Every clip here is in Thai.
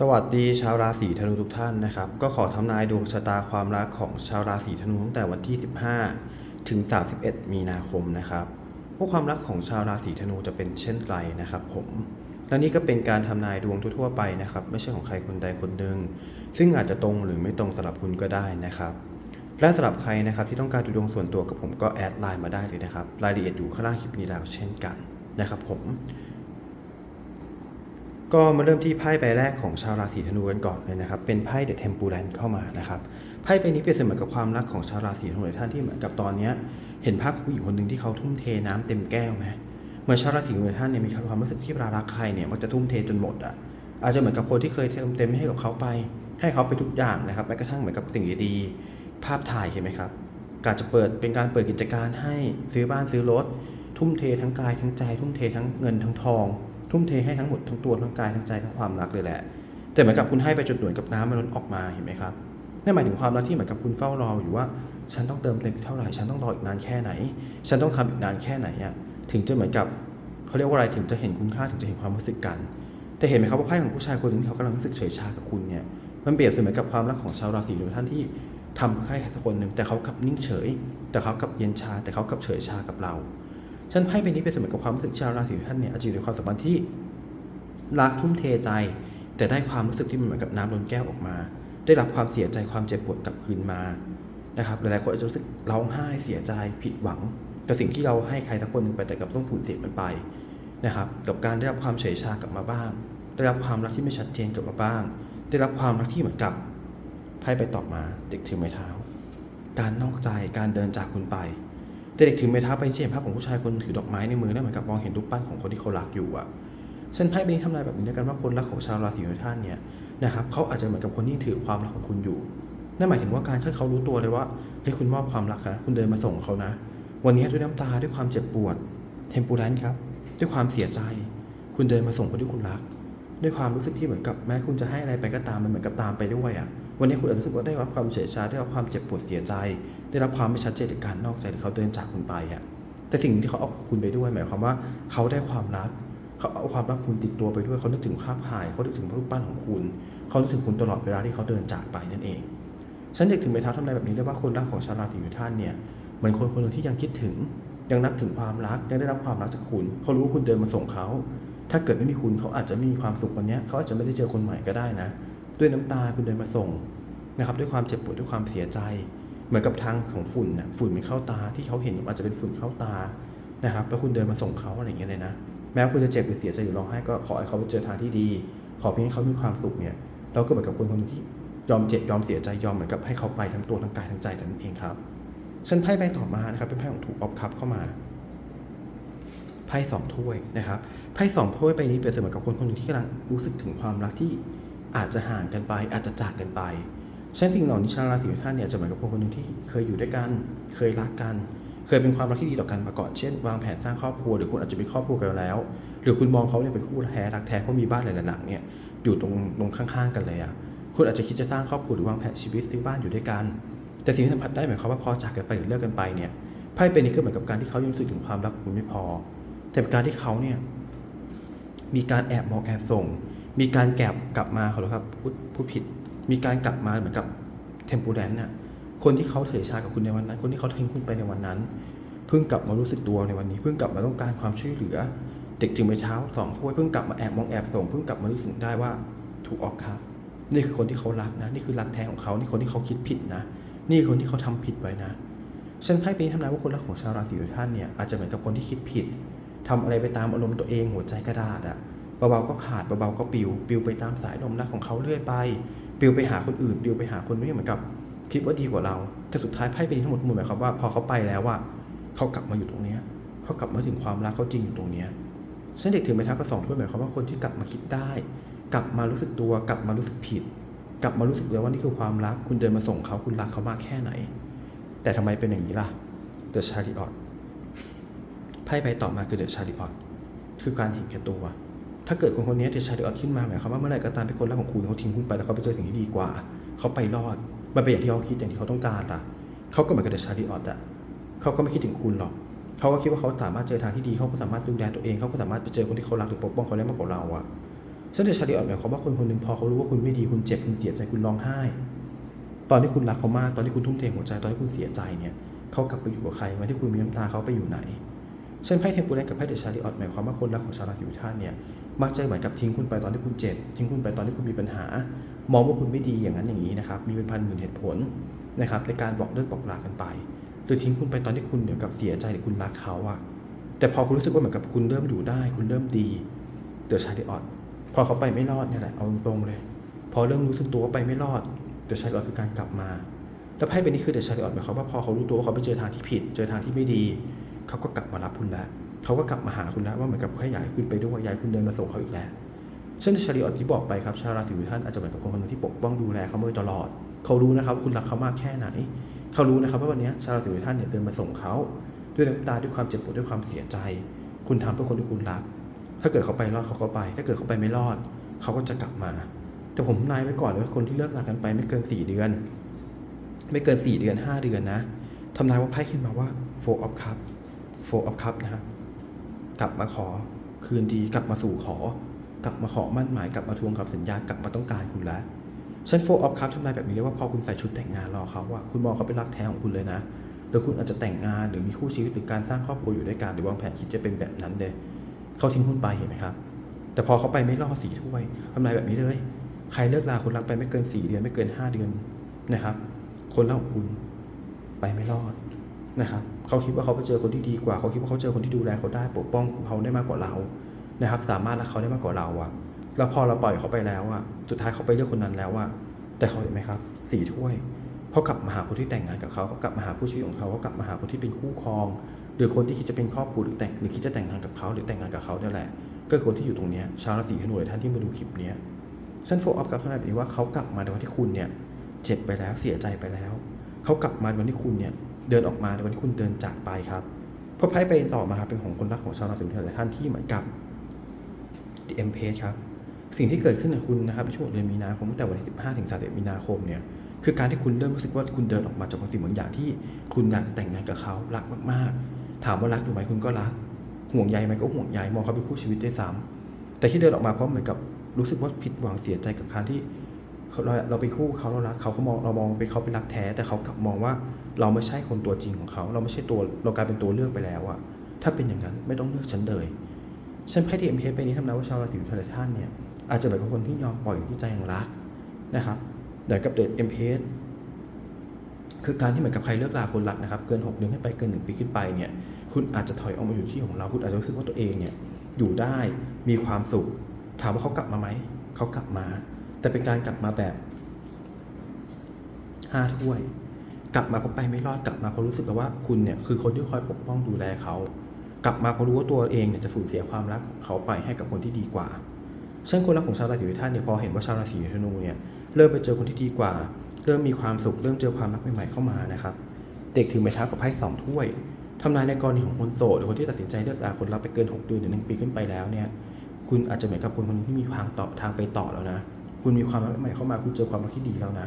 สวัสดีชาวราศีธนูทุกท่านนะครับ ก็ขอทำนายดวงชะตาความรักของชาวราศีธนูตั้งแต่วันที่ 15 ถึง 31 มีนาคมนะครับว่าความรักของชาวราศีธนูจะเป็นเช่นไรนะครับ ผมและนี่ก็เป็นการทำนายดวงทั่วๆไปนะครับ ไม่ใช่ของใครคนใดคนหนึ่งซึ่งอาจจะตรงหรือไม่ตรงสำหรับคุณก็ได้นะครับ และสำหรับใครนะครับที่ต้องการดูดวงส่วนตัวกับผมก็แอดไลน์มาได้เลยนะครับ รายละเอียดอยู่ข้างล่างคลิปนี้แล้วเช่นกันนะครับ ผม ก็มาเริ่มที่ไพ่ใบแรกของชาวราศีธนูกันก่อนเลยนะครับ เป็นไพ่เดอะเทมปูแลนเข้ามานะครับ ไพ่ใบนี้เปรียบเสมือนกับความรักของชาวราศีธนูหลายท่านที่เหมือนกับตอนนี้เห็นภาพผู้หญิงคนหนึ่งที่เขาทุ่มเทน้ำเต็มแก้วไหมเหมือนชาวราศีธนูหลายท่านเนี่ยมีความรู้สึกที่เวลารักใครเนี่ยมักจะทุ่มเทจนหมดอะ อาจจะเหมือนกับคนที่เคยเติมเต็มให้กับเขาไป ให้เขาไปทุกอย่างนะครับแม้กระทั่งเหมือนกับสิ่งดีๆภาพถ่ายเห็นไหมครับการจะเปิดเป็นการเปิดกิจการให้ซื้อบ้านซื้อรถ ทุ่มเททั้งกายทั้งใจ ทุ่มเททั้งเงินทั้งทอง ทุ่มเทให้ทั้งหมดทั้งตัวทั้งกายทั้งใจทั้งความรักเลยแหละ แต่เหมือนกับคุณให้ไปจนหน่วยกับน้ำมันล้นออกมาเห็นไหมครับนั่นหมายถึงความรักที่เหมือนกับคุณเฝ้ารออยู่ว่า ฉันต้องเติมเต็มเท่าไหร่ฉันต้องรออีกนานแค่ไหน ฉันต้องทำอีกนานแค่ไหนอะถึงจะเหมือนกับเขาเรียกว่าอะไรถึงจะเห็นคุณค่าถึงจะเห็นความรู้สึกกัน แต่เห็นไหมครับว่าไพ่ของผู้ชายคนหนึ่งที่เขากำลังรู้สึกเฉยชากับคุณเนี่ยมันเปรียบเสมือนกับความรักของชาวราศีหรือท่านที่ทำให้ใครสักคนหนึ่งแต่เขากลับนิ่งเฉย แต่เขากลับเย็นชาแต่เขากลับเฉยชากับเรา ฉันไพ่ใบนี้เป็นเสมือนกับความรู้สึกชาวราศีท่านเนี่ยอาจจะอยู่ในความสัมพันธ์ที่รักทุ่มเทใจ แต่ได้ความรู้สึกที่มันเหมือนกับน้ำล้นแก้วออกมา ได้รับความเสียใจความเจ็บปวดกลับคืนมานะครับหลายๆคนอาจจะรู้สึกร้องไห้เสียใจผิดหวังกับสิ่งที่เราให้ใครสักคนหนึ่งไปแต่กับต้องสูญเสียมันไปนะครับกับการได้รับความเฉยชากลับมาบ้าง ได้รับความรักที่ไม่ชัดเจนกลับมาบ้าง ได้รับความรักที่เหมือนกับไพ่ไปต่อมาเด็กถือไม้เท้า การนอกใจการเดินจากคุณไป เด็กถือไม้เท้าไปเช่นภาพของผู้ชายคนถือดอกไม้ในมือแล้วเหมือนกับมองเห็นรูปปั้นของคนที่เขารักอยู่อะเส้นไพ่ใบนี้ทำนายแบบนี้ด้วกันว่าคนรักของชาวราศีของท่านเนี่ยนะครับเขาอาจจะเหมือนกับคนที่ถือความรักของคุณอยู่นั่นหมายถึงว่าการที่เขารู้ตัวเลยว่าเฮ้ยคุณมอบความรักนะคุณเดินมาส่งเขานะ วันนี้ด้วยน้ำตาด้วยความเจ็บปวดเทมปูแลนครับ ด้วยความเสียใจ คุณเดินมาส่งคนที่คุณรัก ด้วยความรู้สึกที่เหมือนกับแม้คุณจะให้อะไรไปก็ตามมันเหมือนกับตามไปด้วยอะวันนี้คุณอาจจะรู้สึกว่าได้รับความเฉยชาได้รับความเจ็บปวดเสียใจได้รับความไม่ชัดเจนในการนอกใจหรือเขาเดินจากคุณไปอะแต่สิ่งที่เขาเอาคุณไปด้วย หมายความว่าเขาได้ความรักเขาเอาความรักคุณติดตัวไปด้วยเขานึกถึงภาพถ่ายเขานึกถึงรูปปั้นของคุณ เขานึกถึงคุณตลอดเวลาที่เขาเดินจากไปนั่นเอง ฉันเด็กถึงไปท้าทำนายแบบนี้ได้ว่าคนรักของชาวราศีของท่านเนี่ยเหมือนคนคนหนึ่งที่ยังคิดถึง ยังนับถึงความรักยังได้รับความรักจากคุณเขารู้ว่าคุณเดินมาส่งเขาถ้าเกิดไม่มีคุณเขาอาจจะไม่มีความสุขวันนี้เขาอาจจะไม่ได้เจอคนใหม่ก็ได้นะ ด้วยน้ำตาคุณเดินมาส่งนะครับด้วยความเจ็บปวดด้วยความเสียใจ เหมือนกับทางของฝุ่นน่ะฝุ่นมันเข้าตาที่เขาเห็นอาจจะเป็นฝุ่นเข้าตานะครับแล้วคุณเดินมาส่งเขาอะไรอย่างเงี้ยเลยนะ แม้ว่าคุณจะเจ็บหรือเสียใจหรือร้องไห้ก็ขอให้เขาไปเจอทางที่ดี ขอเพียงให้เขามีความสุขเนี่ยเราก็เหมือนกับคนคนหนึงที่ยอมเจ็บยอมเสียใจยอมเหมือนกับให้เขาไปทั้งตัวทั้งกายทั้งใจนั่นเองครับฉันไพ่ใบต่อมานะครับเป็นไพ่ของถูกออฟคัพเข้ามาไพ่สองถ้วยนะครับไพ่สองถ้วยใบนี้เปรียบเสมือนกับคนคนหนึ่งที่กำลังรู้สึกถึงความรักที่อาจจะห่างกันไป อาจจะจากกันไป เช่นสิ่งเหล่านี้ชาวราศีของท่านเนี่ยจะหมือนกับคนคนหนึ่งที่เคยอยู่ด้วยกัน เคยรักกัน เคยเป็นความรักที่ดีต่อกันมาก่อน เช่น วางแผนสร้างครอบครัว หรือคุณอาจจะมีครอบครัวกันแล้ว หรือคุณมองเขาเนี่ยเป็นคู่แท้รักแท้เพราะมีบ้านหลายหลังเนี่ยอยู่ตรงตรงข้างๆ กันเลยอะ คุณอาจจะคิดจะสร้างครอบครัวหรือวางแผนชีวิตซื้อบ้านอยู่ด้วยกัน แต่สิ่งที่สัมผัสได้หมายความว่าพอจากกันไปหรือเลิกกันไปเนี่ย ไพ่เป็นนี้ก็เหมือนกับการที่เขายังรู้สึกถึงความรักคุณไม่พอ แต่เป็นการที่เขาเนี่ยมีการแอบมองแอบส่ง มีการแกบกลับมาขอโทษครับพูดพูดผิด มีการกลับมาเหมือนกับเทมปูแดนน่ะคนที่เขาเฉยชากับคุณในวันนั้น คนที่เขาทิ้งคุณไปในวันนั้น เพิ่งกลับมารู้สึกตัวในวันนี้ เพิ่งกลับมาต้องการความช่วยเหลือ เด็กจึงไปเช้าสองถ้วยเพิ่งกลับมาแอบมองแอบส่งเพิ่งกลับมารู้ถึงได้ว่าถูกออกครับนี่คือคนที่เขารักนะ นี่คือรักแท้ของเขา นี่คนที่เขาคิดผิดนะ นี่คนที่เขาทำผิดไว้นะฉันไพ่ปีนี้ทำนายว่าคนรักของชาวราศีของท่านเนี่ยอาจจะเหมือนกับคนที่คิดผิดทำอะไรไปตามอารมณ์ตัวเองหัวใจกระดาษอะเบาๆก็ขาดเบาๆก็ปิวปิวไปตามสายลมรักของเขาเรื่อยไป ปิวไปหาคนอื่นปิวไปหาคนที่เหมือนกับ คิดว่าดีกว่าเรา แต่สุดท้ายไพ่ปีนี้ทั้งหมดทั้งมวลหมายความว่าพอเขาไปแล้วว่าเขากลับมาอยู่ตรงเนี้ยเขากลับมาถึงความรักเขาจริงอยู่ตรงเนี้ยฉันเด็กถึงไม้เท้าก็สองถ้วยหมายความว่าคนที่กลับมาคิดได้ กลับมารู้สึกตัว กลับมารู้สึกผิด กลับมารู้สึกเลยว่านี่คือความรัก คุณเดินมาส่งเขาคุณรักเขามากแค่ไหน แต่ทำไมเป็นอย่างนี้ล่ะ The Chariot ไพ่ใบต่อมาคือ The Chariot คือการเห็นแก่ตัว ถ้าเกิดคนคนนี้ The Chariot ขึ้นมาหมายความว่าเมื่อไหร่ก็ตามเป็นคนรักของคุณเขาทิ้งคุณไปแล้วเขาไปเจอสิ่งที่ดีกว่า เขาไปรอด มันเป็นอย่างที่เขาคิดอย่างที่เขาต้องการล่ะเขาก็เหมือนกับ The Chariot อะเขาก็ไม่คิดถึงคุณหรอกเขาก็คิดว่าเขาสามารถเจอทางที่ดีเขาก็สามารถดูแลตัวเองเขาก็สามารถไปเจอคนที่เขารักหรือปกป้องเขาได้มากกว่าเราอะซึ่งเดชาริออตหมายความว่าคนคนหนึ่งพอเขารู้ว่าคุณไม่ดีคุณเจ็บคุณเสียใจคุณร้องไห้ ตอนที่คุณรักเขามากตอนที่คุณทุ่มเทหัวใจตอนที่คุณเสียใจเนี่ยเขากลับไปอยู่กับใครวันที่คุณมีน้ำตาเขาไปอยู่ไหนเช่นไพ่เทมปูแลนกับไพ่เดชาริออตหมายความว่าคนรักของชาวราศีธาตเนี่ย มักจะเหมือนกับทิ้งคุณไปตอนที่คุณเจ็บ ทิ้งคุณไปตอนที่คุณมีปัญหา มองว่าคุณไม่ดีอย่างนั้นอย่างนี้นะครับ มีเป็นพันหมื่นเหตุผลนะครับในการบอกเลิกบอกลากันไป หรือทิ้งคุณไปตอนที่คุณเหมือนกับเสียใจหรือคุณรักเขาอะแต่พอคุณรู้สึกว่าเหมือนกับคุณเริ่มอยู่ได้ คุณเริ่มดีเดอชาริออตพอเขาไปไม่รอดเนี่ยแหละเอาตรงๆเลย พอเริ่มรู้สึกตัวว่าไปไม่รอดเดอชาริออตคือการกลับมา แล้วไพ่ใบนี้คือเดอชาริออตหมายความว่าพอเขารู้ตัวว่าเขาไปเจอทางที่ผิด เจอทางที่ไม่ดี เขาก็กลับมารับคุณแล้ว เขาก็กลับมาหาคุณแล้วว่าเหมือนกับเขาอยากให้คุณไปด้วยยากให้คุณเดินมาส่งเขาอีกแล้วเช่นเดชาริออตที่บอกไปครับชาวราศีท่านอาจจะเหมือนกับคนคนหนึงที่ปกป้องดูแลเขามาโดยตลอด เขารู้นะครับว่าคุณรักเขามากแค่ไหน เขารู้นะครับว่าวันนี้ชาวราศีท่านเนี่ยเดินมาส่งเขาด้วยน้ำตาด้วยความเจ็บปวดด้วยความเสียใจ คุณทำเพื่อคนที่คุณรัก ถ้าเกิดเขาไปรอดเขาก็ไป ถ้าเกิดเขาไปไม่รอด เขาก็จะกลับมา แต่ผมนายไว้ก่อนเลยว่าคนที่เลิกรากันไปไม่เกินสี่เดือน ไม่เกิน 4 เดือน 5 เดือนนะทำนายว่าไพ่ขึ้นมาว่า four of cup four of cup นะครับ กลับมาขอ คืนดีกลับมาสู่ขอ กลับมาขอมั่นหมายกลับมาทวงคำสัญญากลับมาต้องการคุณแล้วฉัน four of cup ทำนายแบบนี้เรียกว่าพอคุณใส่ชุดแต่งงานรอเขาอะคุณมองเขาเป็นรักแท้ของคุณเลยนะหรือคุณอาจจะแต่งงานหรือมีคู่ชีวิตหรือการสร้างครอบครัวอยู่ด้วยกันหรือวางแผนคิดจะเป็นแบบนั้นเลยเขาทิ้งคุณไปเห็นไหมครับ แต่พอเขาไปไม่รอดสีถ้วยทำนายแบบนี้เลย ใครเลิกลาคนรักไปไม่เกินสี่เดือนไม่เกินห้าเดือนนะครับ คนรักของคุณไปไม่รอดนะครับ เขาคิดว่าเขาไปเจอคนที่ดีกว่า เขาคิดว่าเขาเจอคนที่ดูแลเขาได้ปกป้องเขาได้มากกว่าเรานะครับ สามารถรักเขาได้มากกว่าเราอะแล้วพอเราปล่อยเขาไปแล้วอะสุดท้ายเขาไปเลือกคนนั้นแล้วอะแต่เขาเห็นไหมครับสี่ถ้วยเขากลับมาหาคนที่แต่งงานกับเขาเขากลับมาหาผู้ชีวิตของเขาเขากลับมาหาคนที่เป็นคู่ครอง หรือคนที่คิดจะเป็นครอบครัวหรือแต่งหรือคิดจะแต่งงานกับเขาหรือแต่งงานกับเขาเนี่ยแหละ ก็คนที่อยู่ตรงนี้ชาวราศีธนูหรือท่านที่มาดูคลิปนี้ฉันโฟกัสกับท่านแบบนี้ว่าเขากลับมาในวันที่คุณเนี่ยเจ็บไปแล้วเสียใจไปแล้ว เขากลับมาในวันที่คุณเนี่ย เดินออกมาในวันที่คุณเดินจากไปครับเพราะไพ่ไปต่อมาครับเป็นของคนรักของชาวราศีธนูหลายท่านที่เหมือนกับ The M Page ครับ สิ่งที่เกิดขึ้นกับคุณนะครับในช่วงเดือนมีนาคมตั้งแต่วันที่15ถึง31มีนาคมเนี่ยคือการที่คุณเริ่มรู้สึกว่าคุณเดินออกมาจากบางสิ่งบางอย่างที่คุณอยากแต่งงานกับเขารักมากๆ ถามว่ารักอยู่ไหมคุณก็รัก ห่วงใยไหมก็ห่วงใยมองเขาเป็นคู่ชีวิตด้วยซ้ำแต่ที่เดินออกมาเพราะเหมือนกับรู้สึกว่าผิดหวังเสียใจกับการที่เราเราไปคู่เขาเรารักเขาเขามองเรามองเป็นเขาเป็นรักแท้ แต่เขากลับมองว่า เราไม่ใช่คนตัวจริงของเขา เราไม่ใช่ตัวเรากลายเป็นตัวเลือกไปแล้วอะถ้าเป็นอย่างนั้นไม่ต้องเลือกฉันเลยฉันไพ่ดีเอ็มเพไปนี้ทำนายว่าชาวราศีธนูท่านเนี่ยอาจจะเป็นคนที่ยอมปล่อยอยู่ที่ใจอย่างรักนะครับเดี๋ยวกับเดทเอ็มเพคือการที่เหมือนกับใครเลิกลาคนรักนะครับ เกิน 6 เดือนขึ้นไปเกิน 1 ปีขึ้นไปเนี่ย คุณอาจจะถอยออกมาอยู่ที่ของเรา คุณอาจจะรู้สึกว่าตัวเองเนี่ยอยู่ได้มีความสุข ถามว่าเขากลับมาไหม เขากลับมา แต่เป็นการกลับมาแบบห้าถ้วย กลับมาเพราไปไม่รอดกลับมาเพราะรู้สึกว่าคุณเนี่ยคือคนที่คอยปกป้องดูแลเขา กลับมาเพราะรู้ว่าตัวเองเนี่ยจะสูญเสียความรักเขาไปให้กับคนที่ดีกว่าเช่นคนรักของชาวราศีท่านเนี่ยพอเห็นว่าชาวราศีธนูเนี่ยเริ่มไปเจอคนที่ดีกว่า เริ่มมีความสุขเริ่มเจอความรักใหม่ๆเข้ามานะครับเด็กถือไม้เท้ากับไพ่สองถ้วยทำนายในกรณีของคนโสดหรือคนที่ตัดสินใจเลิกราคนรักไปเกิน 6 เดือนหรือหนึ่งปีขึ้นไปแล้วเนี่ยคุณอาจจะเหมือนกับคนคนนึงที่มีทางต่อทางไปต่อแล้วนะ คุณมีความรักใหม่เข้ามาคุณเจอความรักที่ดีแล้วนะ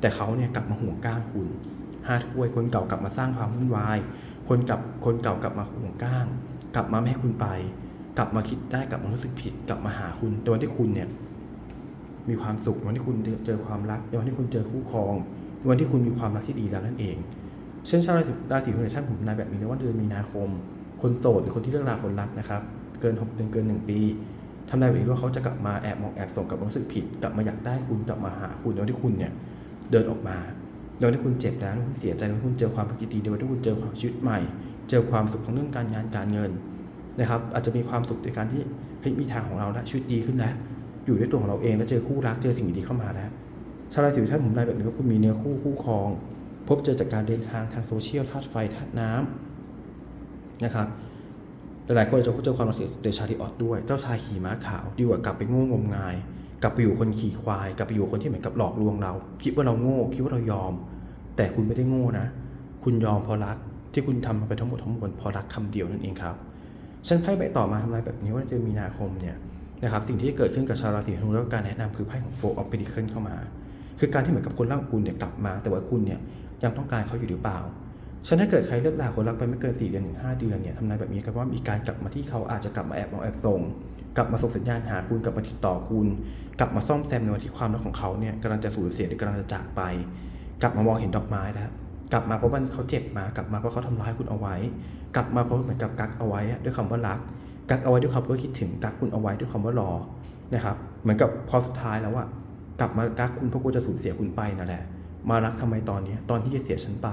แต่เขาเนี่ยกลับมาห่วงก้างคุณ ห้าถ้วย คนเก่ากลับมาสร้างความวุ่นวาย คนกับคนเก่ากลับมาห่วงก้าง กลับมาไม่ให้คุณไป กลับมาคิดได้กลับมารู้สึกผิด กลับมาหาคุณแต่วันที่คุณเนี่ยมีความสุขวันที่คุณเจอความรักในวันที่คุณเจอคู่ครองในวันที่คุณมีความรักที่ดีแล้วนั่นเอง เช่นชาวราศีราศีธนูท่านผมนายแบบนี้เลยว่าเดือนมีนาคม คนโสดหรือคนที่เลิกราคนรักนะครับ เกิน6เดือนเกิน 1 ปีทำนายแบบนี้ว่าเขาจะกลับมาแอบมองแอบส่งกับรู้สึกผิด กลับมาอยากได้คุณกลับมาหาคุณในวันที่คุณเนี่ยเดินออกมา ในวันที่คุณเจ็บแล้วที่คุณเสียใจในวันที่คุณเจอความรักที่ดีในวันที่คุณเจอความชีวิตใหม่ เจอความสุขของเรื่องการงานการเงินนะครับ อาจจะมีความสุขในการที่เฮ้ยมีทางของเราแล้วชีวิตดีขึ้นแล้วอยู่ด้วยตัวของเราเองแล้วเจอคู่รักเจอสิ่งดีๆเข้ามาแล้วชาวราศีท่านผมนายแบบนี้ก็คุณมีเนื้อคู่คู่ครอง พบเจอจากการเดินทางทางโซเชียลธาตุไฟธาตุน้ำนะครับหลายๆคนจจะพบเจอความรักเดชาริออตด้วย เจ้าชายขี่ม้าขาวดีกว่ากลับไปง่งมงาย กลับไปอยู่คนขี่ควาย กลับไปอยู่คนที่เหมือนกับหลอกลวงเรา คิดว่าเราโง่ คิดว่าเรายอม แต่คุณไม่ได้โง่นะ คุณยอมเพราะรัก ที่คุณทำมาไปทั้งหมดทั้งมวลเพราะรักคำเดียวนั่นเองครับฉันไพ่ใบต่อมาทำลายแบบนี้ว่าในเดือนมีนาคมเนี่ยนะครับสิ่งที่เกิดขึ้นกับชาวราศีธนูแล้วการแนะนำคือไพ่ของ Four of Pentacles เข้ามา คือการที่เหมือนกับคนร่างคุณเนี่ยกลับมา แต่ว่าคุณเนี่ยยังต้องการเขาอยู่หรือเปล่า ฉะนั้นถ้าเกิดใครเลิกลาคนรักไปไม่เกิน 4 เดือนถึง5เดือนเนี่ยทำนายแบบนี้ครับว่ามีการกลับมาที่เขาอาจจะกลับมาแอบมองแอบส่ง กลับมาส่งสัญญาณหาคุณกลับมาติดต่อคุณ กลับมาซ่อมแซมในวันที่ความรักของเขาเนี่ยกำลังจะสูญเสียหรือกำลังจะจากไป กลับมามองเห็นดอกไม้แล้วกลับมาเพราะว่าเขาเจ็บมากลับมาเพราะเขาทำร้ายคุณเอาไว้ กลับมาเพราะเหมือนกับกักเอาไว้ด้วยคำว่ารัก กักเอาไว้ด้วยคำว่าคิดถึงกักคุณเอาไว้ด้วยคำว่ารอนะครับเหมือนกับพอสุดท้ายแล้วอะกลับมากักคุณเพราะกูจะสูญเสียคุณไปนั่นแหละ มารักทำไมตอนนี้ตอนที่จะเสียฉันไป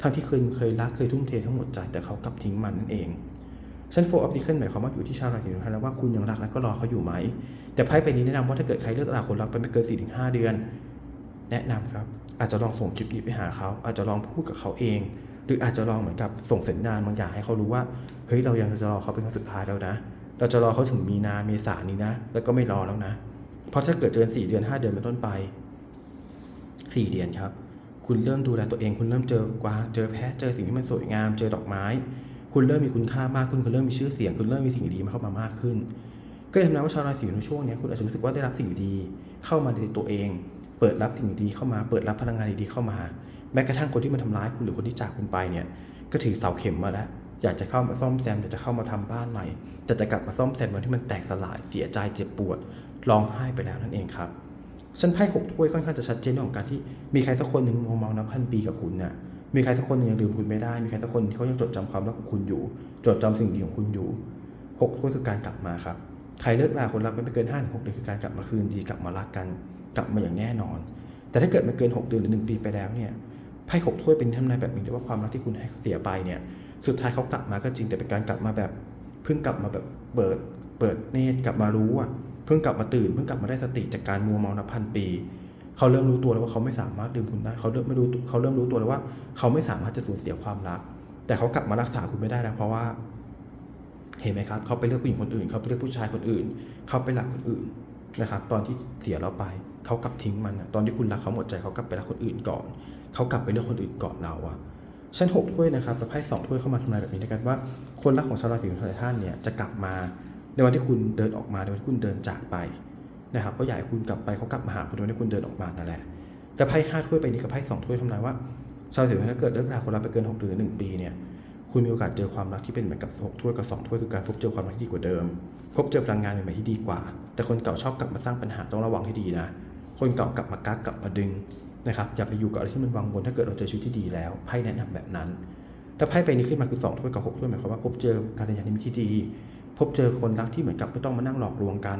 ทั้งที่เคยเคยรักเคยทุ่มเททั้งหมดใจแต่เขากลับทิ้งมันนั่นเองฉันโฟอัพดิเคิลหมายความว่าอยู่ที่ชาวราศีตุลแล้วว่าคุณยังรักและก็รอเขาอยู่ไหม แต่ไพ่ใบนี้แนะนำว่าถ้าเกิดใครเลิกลาคนรักไปไม่เกิน4ี่ถึงหเดือน แนะนำครับ อาจจะลองส่งคลิปนี้ไปหาเขา อาจจะลองพูดกับเขาเอง หรืออาจจะลองเหมือนกับส่งสัญญาณบางอย่างให้เขารู้ว่า เฮ้ยเรายังจะรอเขาเป็นครั้งสุดท้ายแล้วนะ เราจะรอเขาถึงมีนาเมษานี้นะ แล้วก็ไม่รอแล้วนะ เพราะถ้าเกิดเกินสี่เดือนห้าเดือนเป็นต้นไปสี่เดือนครับ คุณเริ่มดูแลตัวเอง คุณเริ่มเจอกวางเจอแพะเจอสิ่งที่มันสวยงาม เจอดอกไม้ คุณเริ่มมีคุณค่ามากขึ้นคุณเริ่มมีชื่อเสียง คุณเริ่มมีสิ่งดีๆมาเข้ามามากขึ้น ก็เลยทำให้ว่าชาวราศีในช่วงนี้คุณอาจจะรู้สึกว่าได้รับสิ่งดีเข้ามาในตัวเอง เปิดรับสิ่งดีเข้ามา เปิดรับพลังงานดีๆเข้ามา แม้กระทั่งคนที่มาทำร้ายคุณหรือคนที่จากคุณไปเนี่ย ก็ถือเสาเข็มมาแล้วอยากจะเข้ามาซ่อมแซมอยากจะเข้ามาทำบ้านใหม่แต่จะกลับมาซ่อมแซมวันที่มันแตกสลายเสียใจเจ็บปวดร้องไห้ไปแล้วนั่นเองครับ ฉันไพ่หกถ้วยค่อนข้างจะชัดเจนเรื่องของการที่มีใครสักคนหนึ่งมองมองนับพันปีกับคุณน่ะมีใครสักคนหนึ่งยังลืมคุณไม่ได้ มีใครสักคนที่เขายังจดจำความรักของคุณอยู่ จดจำสิ่งดีของคุณอยู่หกถ้วยคือการกลับมาครับ ใครเลิกลาคนรักไปไม่เกินห้าถึงหกเดือนคือการกลับมาคืนดีกลับมารักกัน กลับมาอย่างแน่นอน แต่ถ้าเกิดมันเกินหกเดือนหรือหนึ่งปีไปแล้วเนี่ยไพ่หกถ้วยเป็นทำนายแบบนี้เลยว่าความรักที่คุณให้เสียไปเนี่ย สุดท้ายเขากลับมาก็จริงแต่เป็นการกลับมาแบบ เพิ่งกลับมาแบบเปิด เปิดเนตรกลับมารู้อะ เพิ่งกลับมาตื่นเพิ่งกลับมาได้สติจากการมัวเมานับพันปี เขาเริ่มรู้ตัวแล้วว่าเขาไม่สามารถลืมคุณได้เขาเริ่มไม่รู้เขาเริ่มรู้ตัวแล้วว่า เขาไม่สามารถจะสูญเสียความรัก แต่เขากลับมารักษาคุณไม่ได้แล้วเพราะว่า เห็นไหมครับ เขาไปเลือกผู้หญิงคนอื่น เขาไปเลือกผู้ชายคนอื่น เขาไปรักคนอื่นนะครับ ตอนที่เสียเราไป เขากลับทิ้งมันตอนที่คุณรักเขาหมดใจเขากลับไปรักคนอื่นก่อน เขากลับไปเลือกคนอื่นก่อนเราอะชั้นหกถ้วยนะครับแต่ไพ่สองถ้วยเข้ามาทำนายแบบนี้นะครับว่า คนรักของชาวราศีตุลท่านเนี่ยจะกลับมา ในวันที่คุณเดินออกมาในวันที่คุณเดินจากไปนะครับก็อยากให้คุณกลับไปเขากลับมาหาคุณในวันที่คุณเดินออกมานั่นแหละแต่ไพ่ห้าถ้วยไปนี้กับไพ่สองถ้วยทำนายว่าชาวราศีตุลถ้าเกิดเลิกราคนรักไปเกินหกเดือนหนึ่งปีเนี่ยคุณมีโอกาสเจอความรักที่เป็นเหมือนกับหกถ้วยกับสองถ้วยคือการพบเจอความรักที่ดีกว่าเดิม พบเจอพลังงานใหม่ๆที่ดีกว่า แต่คนเก่าชอบกลับมาสร้างปัญหาต้องระวังให้ดีนะคนเก่ากลับมากักกลับมาดึงนะครับอย่าไปอยู่กับอะไรที่มันวังวนถ้าเกิดเราเจอชีวิตที่ดีแล้วไพ่แนะนำแบบนั้นแต่ไพ่ใบนี้ขึ้นมาคือสองถ้วยกับหกถ้วยหมายความว่าพบเจอการยนมิตรที่ดี พบเจอคนรักที่เหมือนกับไม่ต้องมานั่งหลอกลวงกัน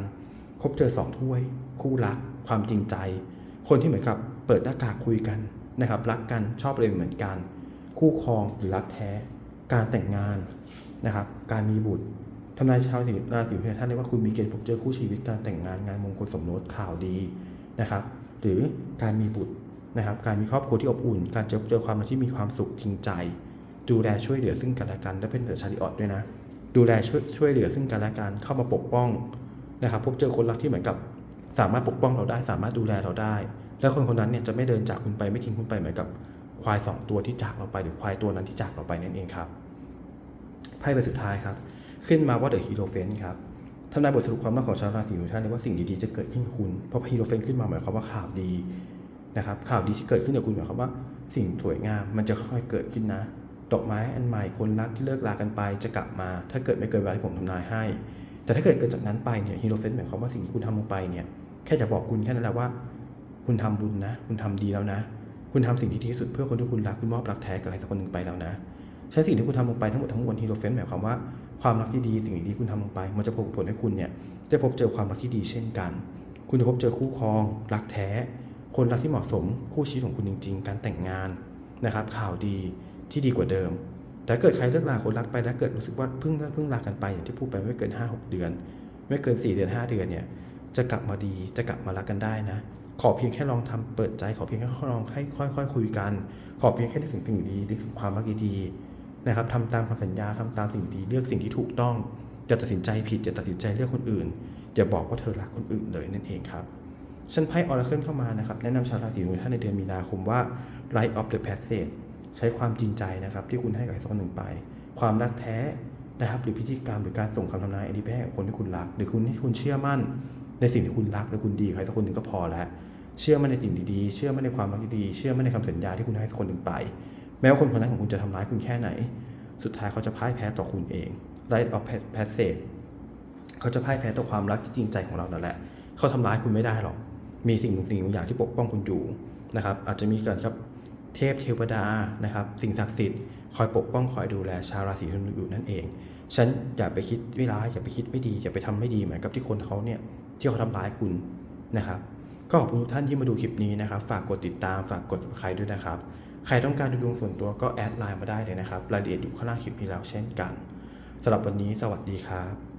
พบเจอสองถ้วย คู่รัก ความจริงใจ คนที่เหมือนกับเปิดหน้ากากคุยกันนะครับ รักกันชอบอะไรเหมือนกัน คู่ครองหรือรักแท้ การแต่งงานนะครับ การมีบุตรทำนายชาวราศีพิจิกท่านเรียกว่าคุณมีเกณฑ์พบเจอคู่ชีวิตการแต่งงานงานมงคลสมรสข่าวดีนะครับ หรือการมีบุตรนะครับ การมีครอบครัวที่อบอุ่น การเจอเจอความรักที่มีความสุขจริงใจ ดูแลช่วยเหลือซึ่งกันและกันและเป็นเดอะชาริออตด้วยนะ ดูแลช่วยช่วยเหลือซึ่งกันและกันเข้ามาปกป้องนะครับ พบเจอคนรักที่เหมือนกับ สามารถปกป้องเราได้ สามารถดูแลเราได้ และคนคนนั้นเนี่ยจะไม่เดินจากคุณไปไม่ทิ้งคุณไปเหมือนกับควายสองตัวที่จากเราไปหรือควายตัวนั้นที่จากเราไปนั่นเองครับไพ่ใบสุดท้ายครับ ขึ้นมาว่าเดอะฮีโรเฟนครับทำนายบทสรุปความรักของชาวราศีตุลท่านเลยว่าสิ่งดีๆจะเกิดขึ้นกับคุณเพราะฮีโรเฟนขึ้นมาหมายความว่าข่าวดีนะครับข่าวดีที่เกิดขึ้นกับคุณหมายความว่า สิ่งสวยงามมันจะค่อยๆเกิดขึ้นนะ ดอกไม้อันใหม่คนรักที่เลิกลากันไปจะกลับมา ถ้าเกิดไม่เกินเวลาที่ผมทำนายให้ แต่ถ้าเกิดเกิดจากนั้นไปเนี่ยฮีโรเฟนหมายความว่าสิ่งที่คุณทำลงไปเนี่ยแค่จะบอกคุณแค่นั้นแหละว่า คุณทำบุญนะ คุณทำดีแล้วนะ คุณทำสิ่งที่ดีที่สุดเพื่อคนที่คุณรักคุณมอบรักแท้กับใครสักคนหนึ่งไปแล้วนะใช้สิ่งที่คุณทำลงไปทั้งหมดทั้งมวลฮีโรเฟนหมายความว่าความรักที่ดีสิ่งดีๆคุณทำลงไป มันจะพบผลให้คุณเนี่ยได้พบเจอความรักที่ดีเช่นกัน คุณจะพบเจอคู่ครอง รักแท้ คนรักที่เหมาะสมคู่ชีวิตของคุณจริง ๆ การแต่งงานนะครับข่าวดี ที่ดีกว่าเดิม แต่เกิดใครเลิกลาคนรักไปแล้วเกิดรู้สึกว่าเพิ่งเพิ่งลากันไปอย่างที่พูดไปไม่เกิน 5 6 เดือน ไม่เกิน 4 เดือน 5 เดือนเนี่ยจะกลับมาดีจะกลับมารักกันได้นะ ขอเพียงแค่ลองทำเปิดใจ ขอเพียงแค่ลองให้ค่อยๆคุยกัน ขอเพียงแค่ได้ถึงสิ่งดีได้ถึงความรักดีๆนะครับทำตามคำสัญญาทำตามสิ่งดีเลือกสิ่งที่ถูกต้องอย่าตัดสินใจผิดอย่าตัดสินใจเลือกคนอื่นอย่าบอกว่าเธอรักคนอื่นเลยนั่นเองครับฉันไพ่ออร์เคิลเข้ามานะครับแนะนำชาวราศีตุลท่านในเดือนมีนาคมว่า Light of the Passage ใช้ความจริงใจนะครับ ที่คุณให้กับใครสักคนหนึ่งไป ความรักแท้นะครับ หรือพิธีกรรมหรือการส่งคำทำนายอันนี้ไปให้กับคนที่คุณรัก หรือคุณที่คุณเชื่อมั่น ในสิ่งที่คุณรักหรือคุณดีใครสักคนหนึ่งก็พอแล้วเชื่อมั่นในสิ่งดีๆ เชื่อมั่นในความรักดีๆ เชื่อมั่นในคำสัญญาที่คุณให้สักคนหนึ่งไป แม้ว่าคนคนนั้นของคุณจะทำร้ายคุณแค่ไหน สุดท้ายเขาจะพ่ายแพ้ต่อคุณเองได้ออกแพสเซจเขาจะพ่ายแพ้ต่อความรักที่จริงใจของเรานั่นแหละ เขาทำร้ายคุณไม่ได้หรอก มีสิ่งบางสิ่งบางอย่างที่ปกป้องคุณอยู่นะครับ อาจจะมีการครับ เทพเทวดานะครับ สิ่งศักดิ์สิทธิ์คอยปกป้องคอยดูแลชาวราศีธนูอยู่นั่นเอง ฉันอย่าไปคิดไม่ร้ายอย่าไปคิดไม่ดีอย่าไปทำไม่ดีเหมือนกับที่คนเขาเนี่ยที่เขาทำร้ายคุณนะครับ ก็ขอบคุณทุกท่านที่มาดูคลิปนี้นะครับ ฝากกดติดตามฝากกด subscribe ด้วยนะครับ ใครต้องการดูดวงส่วนตัวก็แอดไลน์มาได้เลยนะครับ รายละเอียดอยู่ข้างล่างคลิปนี้แล้วเช่นกันสำหรับวันนี้สวัสดีครับ